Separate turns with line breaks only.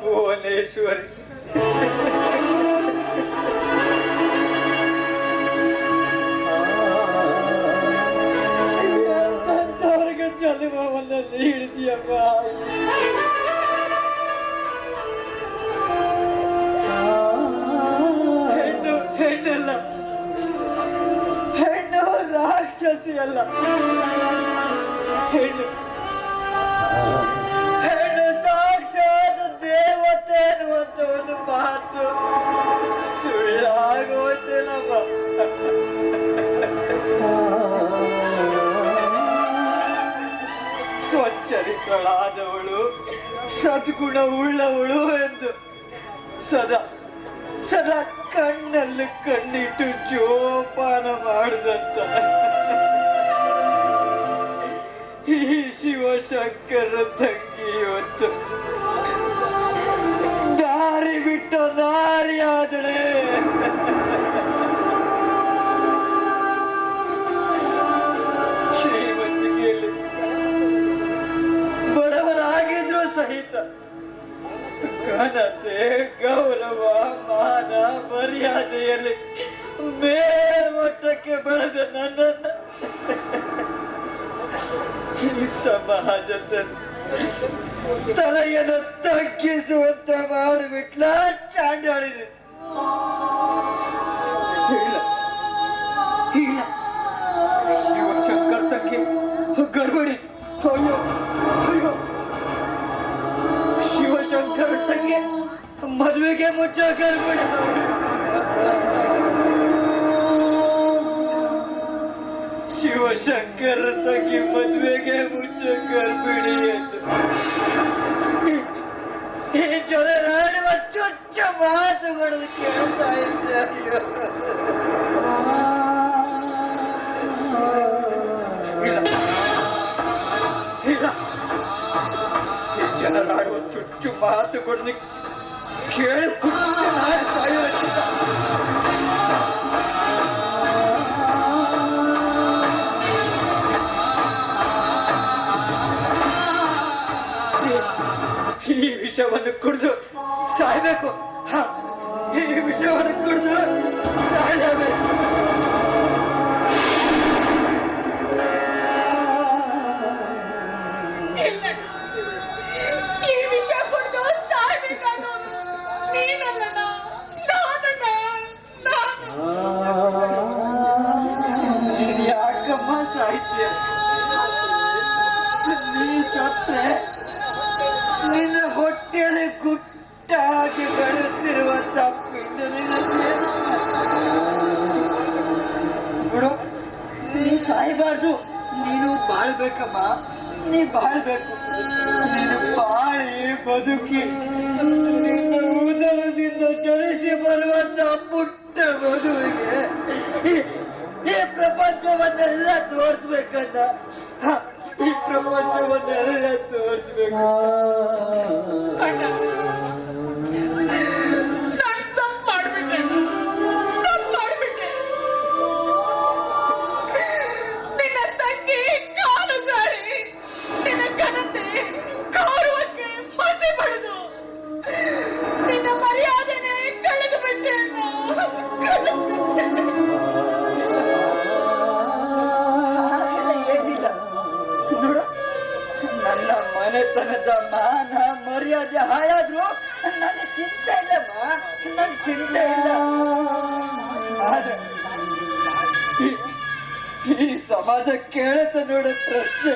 ಭುವನೇಶ್ವರಿ ಜನ್ಮವನ್ನು ನೀಡಿದ್ಯಪ್ಪ? ಹೆಣ್ಣು ಹೆಣ್ಣಲ್ಲ. ಹೆಣ್ಣು ರಾಕ್ಷಸಿ ಅಲ್ಲ ಹೆಣ್ಣು ಹೆಣ್ಣು ಸಾಕ್ಷಾತ್ ದೇವತೆ ಅನ್ನುವಂತ ಒಂದು ಮಾತು ಸುಳ್ಳಾಗುವಂತಿಲ್ಲಪ್ಪ ಸ್ವಚ್ಛರಿತಳಾದವಳು ಸದ್ಗುಣ ಉಳ್ಳವಳು ಎಂದು ಸದಾ ಸದಾ ಕಣ್ಣಲ್ಲಿ ಕಣ್ಣಿಟ್ಟು ಜೋಪಾನ ಮಾಡಿದಂತ. ಈ ಶಿವಶಂಕರ ತಂಗಿ ಇವತ್ತು ದಾರಿ ಬಿಟ್ಟ ದಾರಿ ಆದಳೆ ಶ್ರೀಮಂತಿಕೆಯಲ್ಲಿ ಬಡವರಾಗಿದ್ರು ಸಹಿತ ಘನತೆ, ಗೌರವ, ಮಾನ, ಮರ್ಯಾದೆಯಲ್ಲಿ ಮೇಲ್ಮಟ್ಟಕ್ಕೆ ಬೆಳೆದ ನನ್ನನ್ನ ಈ ಸಮಾಜದಲ್ಲಿ ತಲೆಯನ್ನು ತಗ್ಗಿಸುವಂತ ಮಾಡಿಬಿಟ್ಲ ಚಾಂಡಾಡಿದೆ ಇಲ್ಲ ಇಲ್ಲ ಶಿವಶಂಕರ್ ತಂಗಿ ಗರ್ಭಿಣಿ ಅಯ್ಯೋ ಅಯ್ಯೋ. ಶಿವಶಂಕರ್ ತಂಗಿ ಮದುವೆಗೆ ಮುಚ್ಚ ಗರ್ಭಿಣಿ ಶಿವಶಂಕರ ತಂಗಿ ಮದುವೆಗೆ ಮುಂಚೆ ಗರ್ಭಿಣಿ ಎಂದು ಈ ಜೊತೆಗಾಡುವ ಚುಚ್ಚ ಮಾತುಗಳು ಕೇಳ್ತಾ ಇದ್ದೆ ಅಯ್ಯೋ. ಇಲ್ಲ ಇಲ್ಲ ಈ ಜನರಾಡುವ ಚುಚ್ಚು ಮಾತುಗಳನ್ನು ಕೇಳಿ ಈ- ಈ ವಿಷವನ್ನು ಕುಡಿದು ಸಾಯ್ಬೇಕು ಹ, ಈ ವಿಷವನ್ನು ಕುಡಿದು ಸಾಯಬೇಕು
ಇಲ್ಲ. ಈ ವಿಷ ಕುಡ್ದು ಸಾಯ್ಬೇಕಾದ್ರು ನೀನಲ್ಲ ನಾನಲ್ಲ ನಾನು
ನೀನ್ ಯಾಕಮ್ಮ ಸಾಹಿತ್ಯ ನೀ ಸತ್ರೆ ನಿನ್ನ ಹೊಟ್ಟೆಯಲ್ಲಿ ಗುಟ್ಟಾಗಿ ಬೆಳೆಸಿರುವ ತಪ್ಪಿದ್ದು ನೋಡು ನೀ ಸಾಯಬಾರ್ದು. ನೀನು ಬಾಳ್ಬೇಕಮ್ಮ. ನೀ ಬಾಳ್ಬೇಕು. ನೀನು ಬಾಳಿ ಬದುಕಿ. ಉದರದಿಂದ ಚಲಿಸಿ ಬರುವಂತ ಪುಟ್ಟ ಮದುವೆಗೆ ಈ- ಪ್ರಪಂಚವನ್ನೆಲ್ಲ ತೋರಿಸ್ಬೇಕಂತ. ಈ ಪ್ರಪಂಚವನ್ನೆಲ್ಲ ತೋರಿಸ್ಬೇಕು ನನ್ನ ಮನೆತನದ ಮಾನ ಮರ್ಯಾದೆ ಹಾಳಾದ್ರು ನನಗೆ ಚಿಂತೆ ಇಲ್ಲಮ್ಮ ನನ್ ಚಿಂತೆ ಇಲ್ಲ ಆದ್ರೆ ಈ- ಈ ಸಮಾಜ ಕೇಳುತ್ತೆ ನೋಡು ಪ್ರಶ್ನೆ